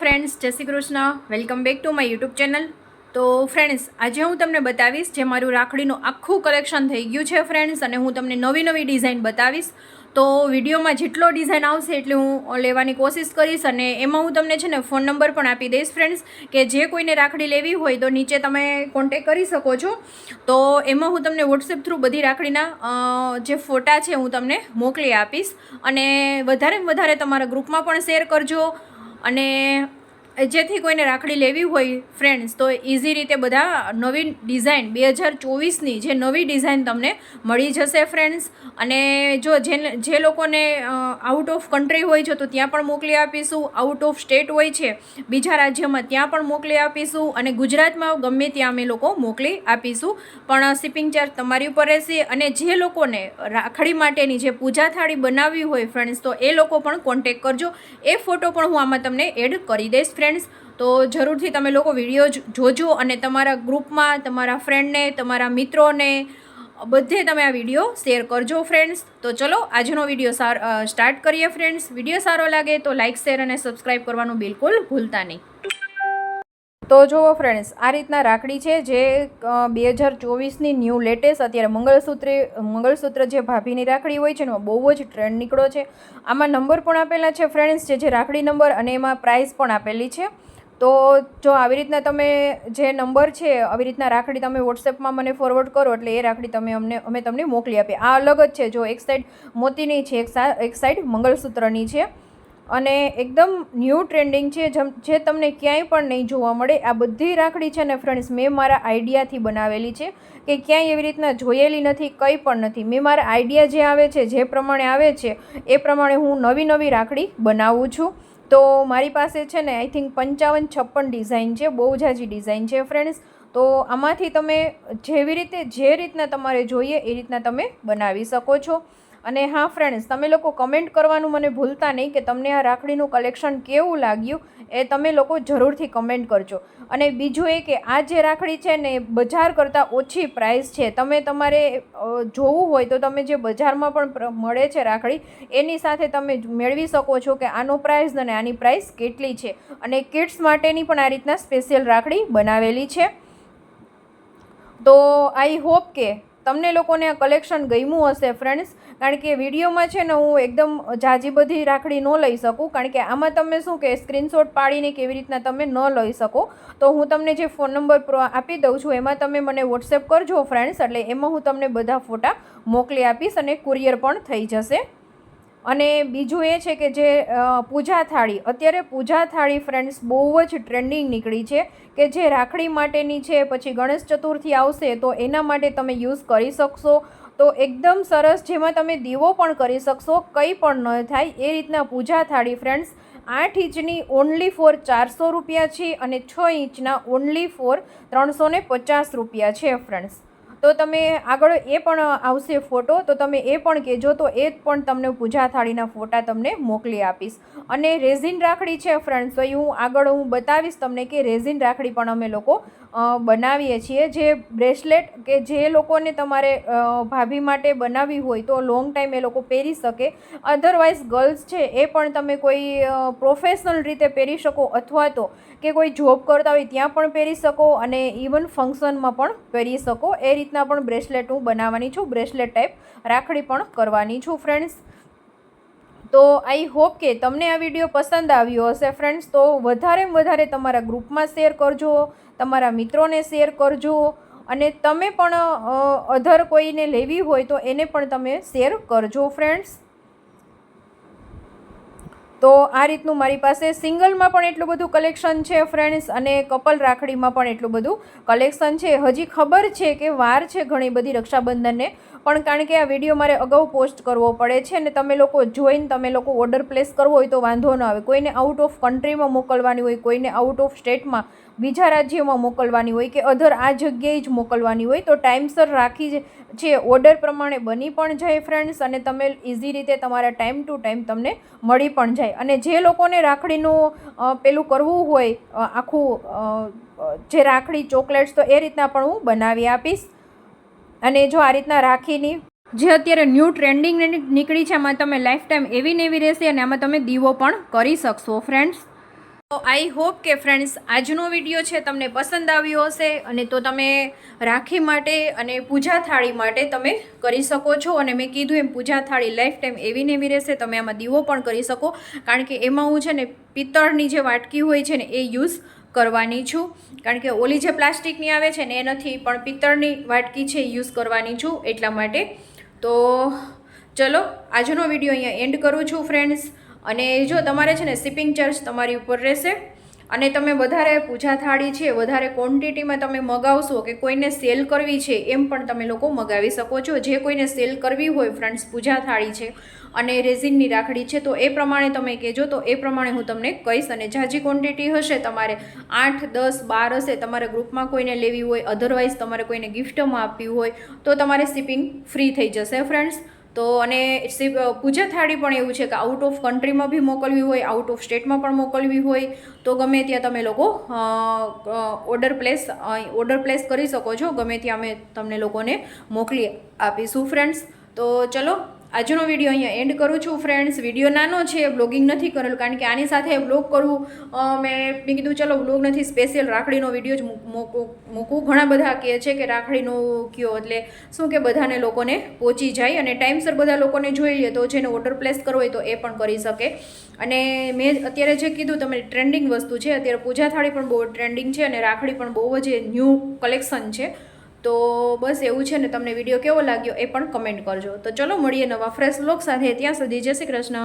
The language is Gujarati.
Friends, Jay Shri Krishna. Welcome back to my YouTube channel. તો ફ્રેન્ડ્સ, આજે હું તમને બતાવીશ જે મારું રાખડીનું આખું કલેક્શન થઈ ગયું છે ફ્રેન્ડ્સ, અને હું તમને નવી નવી ડિઝાઇન બતાવીશ. તો વિડીયોમાં જેટલો ડિઝાઇન આવશે એટલે હું લેવાની કોશિશ કરીશ, અને એમાં હું તમને છે ને ફોન નંબર પણ આપી દઈશ ફ્રેન્ડ્સ, કે જે કોઈને રાખડી લેવી હોય તો નીચે તમે કોન્ટેક કરી શકો છો. તો એમાં હું તમને વોટ્સએપ થ્રુ બધી રાખડીના જે ફોટા છે હું તમને મોકલી આપીશ. અને વધારે વધારે તમારા ગ્રુપમાં પણ શેર કરજો. અને જેથી કોઈને રાખડી લેવી હોય ફ્રેન્ડ્સ તો ઇઝી રીતે બધા નવી ડિઝાઇન બે હજાર ચોવીસની જે નવી ડિઝાઇન તમને મળી જશે ફ્રેન્ડ્સ અને જો જે જે લોકોને આઉટ ઓફ કન્ટ્રી હોય છે, તો ત્યાં પણ મોકલી આપીશું. આઉટ ઓફ સ્ટેટ હોય છે, બીજા રાજ્યમાં ત્યાં પણ મોકલી આપીશું. અને ગુજરાતમાં ગમે ત્યાં અમે લોકો મોકલી આપીશું. પણ શિપિંગ ચાર્જ તમારી ઉપર રહેશે. અને જે લોકોને રાખડી માટેની જે પૂજા થાળી બનાવવી હોય ફ્રેન્ડ્સ તો એ લોકો પણ કોન્ટેક કરજો. એ ફોટો પણ હું આમાં તમને એડ કરી દઈશ ફ્રેન્ડ્સ તો જરૂરથી તમે લોકો વીડિયો જોજો અને તમારા ગ્રુપમાં તમારા ફ્રેન્ડને તમારા મિત્રોને, બધે તમે આ વીડિયો શેર કરજો ફ્રેન્ડ્સ તો ચલો, આજનો વીડિયો સાર સ્ટાર્ટ કરીએ ફ્રેન્ડ્સ વીડિયો સારો લાગે તો લાઇક શેર અને સબસ્ક્રાઈબ કરવાનું બિલકુલ ભૂલતા નહીં. તો જુઓ ફ્રેન્ડ્સ આ રીતના રાખડી છે જે બે હજાર ચોવીસની ન્યૂ લેટેસ્ટ અત્યારે મંગળસૂત્રે, મંગળસૂત્ર જે ભાભીની રાખડી હોય છે એમાં બહુ જ ટ્રેન્ડ નીકળ્યો છે. આમાં નંબર પણ આપેલા છે ફ્રેન્ડ્સ જે જે રાખડી નંબર અને એમાં પ્રાઇસ પણ આપેલી છે. તો જો આવી રીતના તમે જે નંબર છે, આવી રીતના રાખડી તમે વોટ્સએપમાં મને ફોરવર્ડ કરો, એટલે એ રાખડી તમે અમને, અમે તમને મોકલી આપીએ. આ અલગ જ છે, જો એક સાઈડ મોતીની છે, એક સાઈડ મંગળસૂત્રની છે. અને એકદમ ન્યૂ ટ્રેન્ડિંગ છે જે તમને ક્યાંય પણ નહીં જોવા મળે, આ બધી રાખડી છે ને ફ્રેન્ડ્સ મેં મારા આઈડિયાથી બનાવેલી છે કે ક્યાંય એવી રીતના જોયેલી નથી, કંઈ પણ નથી. મેં મારા આઈડિયા જે આવે છે, જે પ્રમાણે આવે છે, એ પ્રમાણે હું નવી નવી રાખડી બનાવું છું. તો મારી પાસે છે ને આઈ થિંક પંચાવન છપ્પન ડિઝાઇન છે, બહુ જાજી ડિઝાઇન છે ફ્રેન્ડ્સ તો આમાંથી તમે જેવી રીતે, જે રીતના તમારે જોઈએ, એ રીતના તમે બનાવી શકો છો. અને હા ફ્રેન્ડ્સ તમે લોકો કમેન્ટ કરવાનું મને ભૂલતા નહીં કે તમને આ રાખડીનું કલેક્શન કેવું લાગ્યું એ તમે લોકો જરૂરથી કમેન્ટ કરજો. અને બીજું એ કે આ જે રાખડી છે ને બજાર કરતાં ઓછી પ્રાઇસ છે. તમે તમારે જોવું હોય તો તમે જે બજારમાં પણ મળે છે રાખડી, એની સાથે તમે મેળવી શકો છો કે આનો પ્રાઇસ અને આની પ્રાઇસ કેટલી છે. અને કિડ્સ માટેની પણ આ રીતના સ્પેશિયલ રાખડી બનાવેલી છે. તો આઈ હોપ કે તમને લોકોને આ કલેક્શન ગમ્યું હશે ફ્રેન્ડ્સ કારણ કે વિડીયોમાં છે ને હું એકદમ જાજી બધી રાખડી ન લઈ શકું. કારણ કે આમાં તમે શું કે સ્ક્રીનશોટ પાડીને કેવી રીતના તમે ન લઈ શકો. તો હું તમને જે ફોન નંબર આપી દઉં છું, એમાં તમે મને વોટ્સએપ કરજો ફ્રેન્ડ્સ એટલે એમાં હું તમને બધા ફોટા મોકલી આપીશ અને કુરિયર પણ થઈ જશે. અને બીજું એ છે કે જે પૂજા થાળી, અત્યારે પૂજા થાળી ફ્રેન્ડ્સ બહુ જ ટ્રેન્ડિંગ નીકળી છે કે જે રાખડી માટેની છે, પછી ગણેશ ચતુર્થી આવશે તો એના માટે તમે યુઝ કરી શકશો. તો એકદમ સરસ જેમાં તમે દીવો પણ કરી શકશો, કંઈ પણ ન થાય, એ રીતના પૂજા થાળી ફ્રેન્ડ્સ આઠ ઇંચની ઓનલી ફોર ચારસો રૂપિયા છે અને છ ઇંચના ઓનલી ફોર ત્રણસો પચાસ રૂપિયા છે ફ્રેન્ડ્સ તો તમે આગળ એ પણ આવશે ફોટો, તો તમે એ પણ કહેજો. તો એ પણ તમને પૂજા થાળીના ફોટા તમને મોકલી આપીશ. અને રેઝિન રાખડી છે ફ્રેન્ડ્સ તો એ હું આગળ હું બતાવીશ તમને કે રેઝિન રાખડી પણ અમે લોકો બનાવીએ છીએ. જે બ્રેસલેટ કે જે લોકોને તમારે ભાભી માટે બનાવવી હોય તો લોંગ ટાઈમ એ લોકો પહેરી શકે. અધરવાઇઝ ગર્લ્સ છે એ પણ તમે કોઈ પ્રોફેશનલ રીતે પહેરી શકો અથવા તો કે કોઈ જોબ કરતા હોય ત્યાં પણ પહેરી શકો અને ઇવન ફંક્શનમાં પણ પહેરી શકો. એ રીતના પણ બ્રેસલેટ હું બનાવવાની છું, બ્રેસલેટ ટાઈપ રાખડી પણ કરવાની છું ફ્રેન્ડ્સ તો આઈ હોપ કે તમને આ વીડિયો પસંદ આવ્યો હશે ફ્રેન્ડ્સ તો વધારેમાં વધારે તમારા ગ્રુપમાં શેર કરજો, તમારા મિત્રોને શેર કરજો, અને તમે પણ અધર કોઈને લેવી હોય તો એને પણ તમે શેર કરજો ફ્રેન્ડ્સ તો આ રીતનું મારી પાસે સિંગલમાં પણ એટલું બધું કલેક્શન છે ફ્રેન્ડ્સ અને કપલ રાખડીમાં પણ એટલું બધું કલેક્શન છે. હજી ખબર છે કે વાર છે ઘણી બધી રક્ષાબંધનને. પણ કારણ કે આ વીડિયો મારે અગાઉ પોસ્ટ કરવો પડે છે અને તમે લોકો જોઈને તમે લોકો ઓર્ડર પ્લેસ કરવો હોય તો વાંધો ન આવે. કોઈને આઉટ ઓફ કન્ટ્રીમાં મોકલવાની હોય, કોઈને આઉટ ઓફ સ્ટેટમાં બીજા રાજ્યમાં મોકલવાની હોય કે અધર આ જગ્યાએ જ મોકલવાની હોય તો ટાઈમસર રાખી છે ઓર્ડર પ્રમાણે બની પણ જાય ફ્રેન્ડ્સ અને તમે ઇઝી રીતે તમારા ટાઈમ ટુ ટાઈમ તમને મળી પણ જાય. અને જે લોકોને રાખડીનું પેલું કરવું હોય આખું જે રાખડી ચોકલેટ્સ તો એ રીતના પણ હું બનાવી આપીશ. અને જો આ રીતના રાખીની જે અત્યારે ન્યૂ ટ્રેન્ડિંગ નીકળી છે એમાં તમે લાઈફ ટાઈમ એવી ને એવી રહેશે અને આમાં તમે દીવો પણ કરી શકશો ફ્રેન્ડ્સ તો આઈ હોપ કે ફ્રેન્ડ્સ આજનો વીડિયો છે તમને પસંદ આવ્યો હશે અને તો તમે રાખી માટે અને પૂજા થાળી માટે તમે કરી શકો છો. અને મેં કીધું એમ પૂજા થાળી લાઈફ ટાઈમ એવી ને એવી રહેશે, તમે આમાં દીવો પણ કરી શકો. કારણ કે એમાં હું છે ને પિત્તળની જે વાટકી હોય છે ને, એ યુઝ કરવાની છું. કારણ કે ઓલી જે પ્લાસ્ટિકની આવે છે ને એ નથી પણ પિત્તળની વાટકી છે યુઝ કરવાની છું એટલા માટે. તો ચલો, આજનો વીડિયો અહીંયા એન્ડ કરું છું ફ્રેન્ડ્સ અને જો તમારે છે ને શિપિંગ ચાર્જ તમારી ઉપર રહેશે અને તમે વધારે પૂજા થાળી છે, વધારે ક્વોન્ટિટીમાં તમે મગાવશો કે કોઈને સેલ કરવી છે, એમ પણ તમે લોકો મગાવી શકો છો. જે કોઈને સેલ કરવી હોય ફ્રેન્ડ્સ પૂજા થાળી છે અને રેઝિનની રાખડી છે, તો એ પ્રમાણે તમે કહેજો. તો એ પ્રમાણે હું તમને કહીશ અને જાજી ક્વોન્ટિટી હશે, તમારે આઠ, દસ, બાર હશે, તમારે ગ્રુપમાં કોઈને લેવી હોય અધરવાઇઝ તમારે કોઈને ગિફ્ટમાં આપવી હોય, તો તમારે શિપિંગ ફ્રી થઈ જશે ફ્રેન્ડ્સ તો અને પૂજા થાળી પણ એવું છે કે આઉટ ઓફ કન્ટ્રીમાં બી મોકલવી હોય આઉટ ઓફ સ્ટેટમાં પણ મોકલવી હોય, તો ગમે ત્યાં તમે લોકો ઓર્ડર પ્લેસ ઓર્ડર પ્લેસ કરી શકો છો. ગમે ત્યાં અમે તમને લોકોને મોકલી આપીશું ફ્રેન્ડ્સ તો ચલો આજનો વીડિયો અહીંયા એન્ડ કરું છું ફ્રેન્ડ્સ વીડિયો નાનો છે બ્લોગિંગ નથી કરેલું, કારણ કે આની સાથે બ્લોગ કરવું મેં મેં કીધું, ચલો બ્લોગ નથી સ્પેશિયલ રાખડીનો વીડિયો જ મૂકું ઘણા બધા કહે છે કે રાખડીનો કયો, એટલે શું કે બધાને લોકોને પહોંચી જાય અને ટાઈમસર બધા લોકોને જોઈ લે, તો જેને ઓર્ડર પ્લેસ કરવો હોય તો એ પણ કરી શકે. અને મેં અત્યારે જે કીધું, તમે ટ્રેન્ડિંગ વસ્તુ છે, અત્યારે પૂજા થાળી પણ બહુ ટ્રેન્ડિંગ છે અને રાખડી પણ બહુ જ ન્યૂ કલેક્શન છે. તો બસ એવું છે ને, તમને વીડિયો કેવો લાગ્યો એ પણ કમેન્ટ કરજો. તો ચલો, મળીએ નવા ફ્રેશ લોક સાથે. ત્યાં સુધી જય શ્રી કૃષ્ણ.